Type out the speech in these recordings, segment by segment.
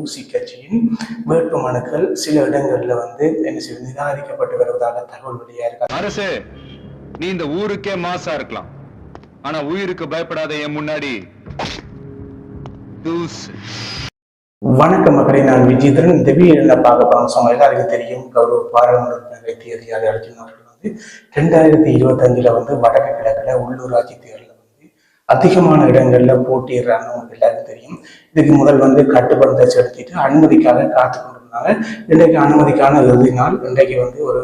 ஊசி கட்சியின் வேட்பு மனுக்கள் சில இடங்கள்ல வந்து என்ன செய்வது நிராகரிக்கப்பட்டு வருவதாக தகவல் வெளியா இருக்கு. அரசு நீ இந்த ஊருக்கே மாசா இருக்கலாம். ஆனா உயிருக்கு பயப்படாத என் முன்னாடி வணக்கம் மக்களை நான் விஜயதரன் இந்த வீடியோ என்ன பார்க்க போறோம் சொன்ன எல்லாருக்கும் தெரியும். கௌரவ பாராளுமன்ற உறுப்பினர் அர்ஜுன் அவர்கள் வந்து ரெண்டாயிரத்தி இருபத்தஞ்சுல வந்து வடக்கு கிழக்குல உள்ளூராட்சி தேர்தலில் வந்து அதிகமான இடங்கள்ல எல்லாருக்கும் தெரியும் இதுக்கு முதல் வந்து கட்டுப்படுத்த செலுத்திட்டு அனுமதிக்காக காத்து கொண்டிருந்தாங்க இன்றைக்கு அனுமதிக்கான இறுதி நாள். இன்றைக்கு வந்து ஒரு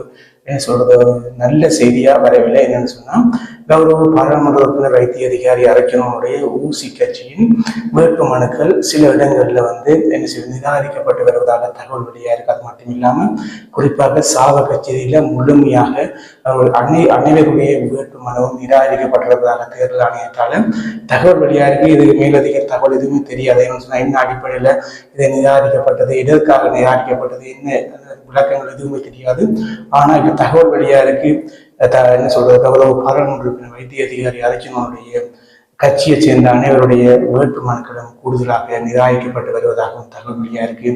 சொல்றது? நல்ல செய்தியா வரவில்லை என்னன்னு சொன்னா கௌரவ பாராளுமன்ற உறுப்பினர் வைத்திய அதிகாரி அரைக்கணுடைய ஊசி கட்சியின் வேட்பு மனுக்கள் சில இடங்கள்ல வந்து என்ன செய்வது நிராகரிக்கப்பட்டு வருவதாக தகவல் வெளியா இருக்கு. அது மட்டும் இல்லாம குறிப்பாக சாவ கச்சேரியில முழுமையாக அவர்கள் அனை அனைவருடைய வேட்பு மனுவும் நிராகரிக்கப்பட்டிருப்பதாக தேர்தல் ஆணையத்தால் தகவல் வெளியா இருக்கு. இது மேலதிக தகவல் எதுவுமே தெரியாது. என்ன சொன்னா என்ன அடிப்படையில இது நிராகரிக்கப்பட்டது எதற்காக நிராகரிக்கப்பட்டது என்ன விளக்கங்கள் எதுவுமே தெரியாது. ஆனா இப்ப தகவல் வெளியா இருக்கு. என்ன சொல்றது கௌரவ பாராளுமன்ற உறுப்பினர் வைத்திய அதிகாரி அரைச்சினுடைய கட்சியை சேர்ந்த அனைவருடைய வேட்பு மனுக்களும் கூடுதலாக நிராகரிக்கப்பட்டு வருவதாகவும் தகவல் வெளியா இருக்கு.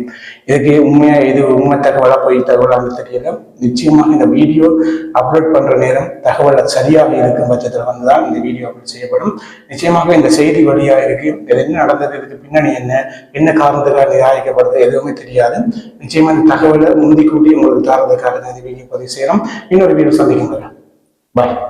இதுக்கு உண்மையா எது உண்மை தகவலா போய் தகவலாக தெரியல நிச்சயமாக இந்த வீடியோ அப்லோட் பண்ற நேரம் தகவல் சரியாக இருக்கும் பட்சத்தில் வந்துதான் இந்த வீடியோ அப்லோட் செய்யப்படும். நிச்சயமாக இந்த செய்தி வழியா இருக்கு. இது என்ன நடந்தது இதுக்கு பின்னணி என்ன என்ன காரணத்துக்காக நிராகரிக்கப்படுது எதுவுமே தெரியாது. நிச்சயமா இந்த தகவலை முந்திக்கூட்டி உங்களுக்கு தாரதுக்காக இந்த வீடியோ பதிவு செய்யறோம் இன்னொரு வீடியோ சந்திக்கும் பாய்